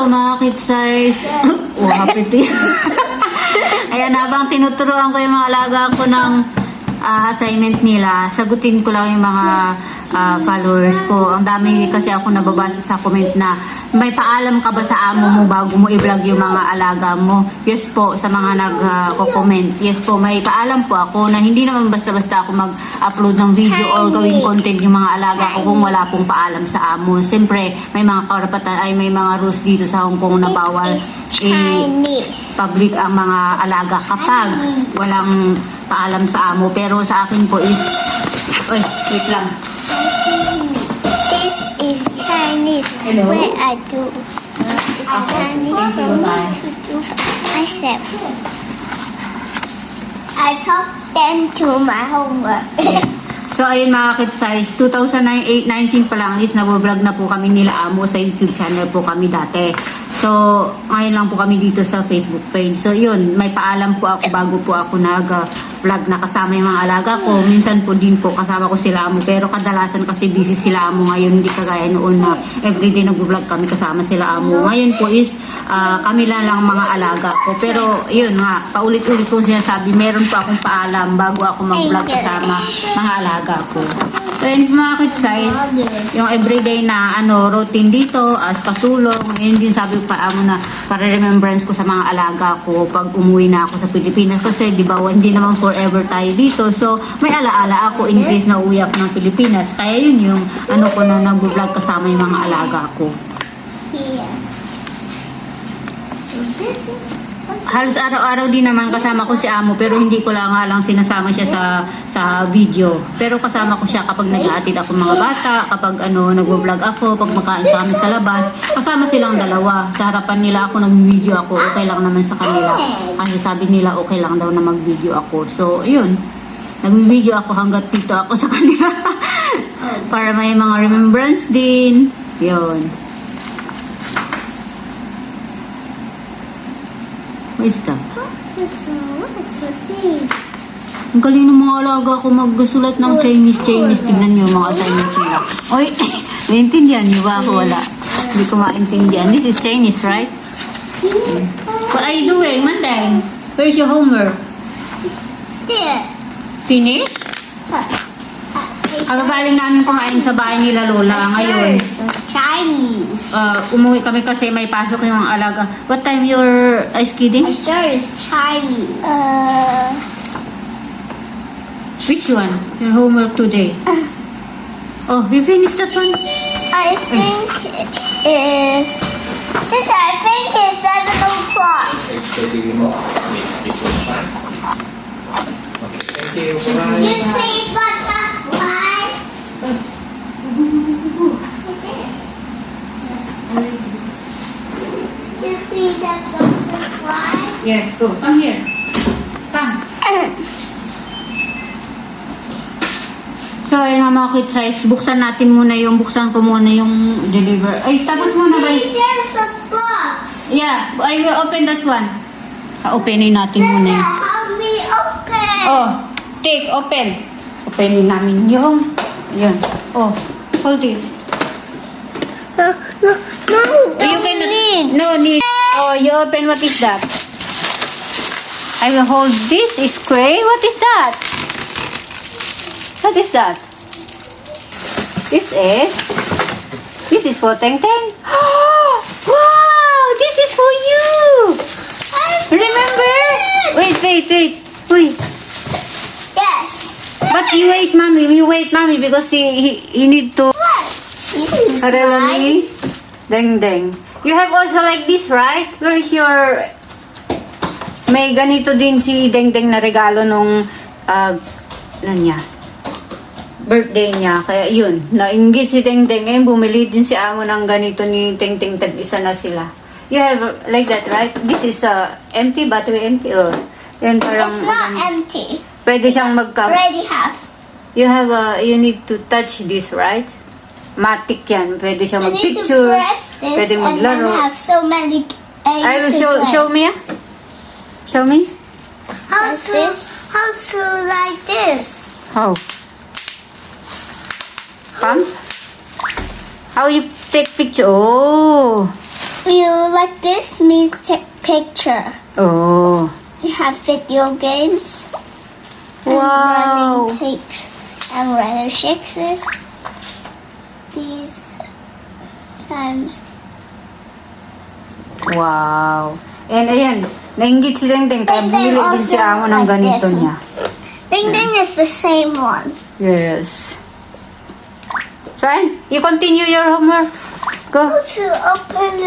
Hello mga kid size. oh, tea. Ayan, habang tinuturuan ko yung mga alaga ko ng ah, assignment nila, sagutin ko lang yung mga ah, followers ko. Ang dami kasi ako nababasa sa comment na may paalam ka ba sa amo mo bago mo i-vlog yung mga alaga mo? Yes po, sa mga nag-comment. yes po, may paalam po ako na hindi naman basta-basta ako mag-upload ng video or gawing content yung mga alaga ko kung wala pong paalam sa amo. Siyempre, may mga karapatan ay may mga rules dito sa Hong Kong na bawal This is i- Chinese. public ang mga alaga kapag walang paalam sa amo. Pero sa akin po is, Uy, wait lang. This is Chinese. Hello? Where I do. It's Ah, Chinese for me to do myself. I taught them to my homework. So ayun mga kid size, 2019 pa lang is nabablog na po kami nila amo sa YouTube channel po kami dati. So ngayon lang po kami dito sa Facebook page. So yun, may paalam po ako bago po ako nag-vlog na kasama yung mga alaga ko. Minsan po din po kasama ko sila amo pero kadalasan kasi busy sila amo ngayon hindi kagaya noon na everyday nag-vlog kami kasama sila amo. Ngayon po is ah, kami lang lang mga alaga ko. Pero yun nga, paulit-ulit ko sinasabi, meron po akong paalam bago ako mag-vlog kasama mga alaga ko. So yun mga size, yung everyday na ano routine dito as katulong, yun din sabi ko pa amo na para remembrance ko sa mga alaga ko pag umuwi na ako sa Pilipinas kasi di ba hindi naman forever tayo dito. So may alaala ako in case na uwi ako ng Pilipinas. Kaya yun yung ano ko na nag-vlog kasama yung mga alaga ko. Here. This is. Halos araw-araw din naman kasama ko si Amo pero hindi ko lang nga lang sinasama siya sa sa video. Pero kasama ko siya kapag nag-aatid ako mga bata, kapag ano nagvo-vlog ako, pag makain sa amin sa labas, kasama silang dalawa. Sa harapan nila ako nag-video ako, okay lang naman sa kanila. Kasi sabi nila okay lang daw na mag-video ako. So, yun. Nag-video ako hanggat dito ako sa kanila. Para may mga remembrance din. Yun. What is that? Ang galing ng mga alaga ko magsulat ng Chinese, Chinese. Tignan niyo yung mga assignment nila. Oy, naiintindihan niyo ba ako? Wala. Hindi ko maintindihan. This is Chinese, right? What are you doing, Manday? Where's your homework? There. Finish? Kagagaling namin kumain sa bahay nila Lola. Ngayon, Chinese. uh, umuwi kami kasi may pasok yung alaga. What time your ice kidding? I sure is Chinese. Uh, Which one? Your homework today? Oh, you finished that one? I think it is. This I think is seven o'clock. Okay, thank you. You Bye. see butterfly? You see that butterfly? Yes, go. Come here. Come. So, ayun nga mga kid size, buksan natin muna yung, buksan ko muna yung deliver. Ay, tapos muna ba? There's a box. Yeah, I will open that one. Ah, openin natin muna yun. help me open? Oh, take, open. Openin namin yung, yun. Oh, hold this. No, no, no. you cannot, no need. Oh, you open, what is that? I will hold this spray. What is that? What is that? This is, this is for Teng Teng. wow, this is for you. Remember? Wait, wait, wait, wait. Yes. But you wait, mommy. You wait, mommy, because he he, he need to. What? This is? Deng deng. You have also like this, right? Where is your... May ganito din si Deng Deng na regalo nung... Uh, ano niya? Birthday niya. Kaya yun. Nainggit si Deng Deng. Ngayon bumili din si Amo ng ganito ni Deng. Tag-isa na sila. You have like that, right? This is uh, empty, battery empty. Oh. Yan parang... It's not empty. Pwede siyang magka... Already have. You have a... You need to touch this, right? Matic yan. Pwede siya to mag-picture. press this Pwede and have so many eggs I will show, show me ah. Show me. How to, how to like this? How? Pump? How you take picture? Oh. you like this means take picture. Oh. You have video games. And Wow. running page and runner sixes. These times. Wow. And ayan, nainggit si Dengdeng kaya Dengdeng bumili din si also Amo ng like ganito this niya. Ding ding is the same one. Yes. Fine. You continue your homework. Go. To open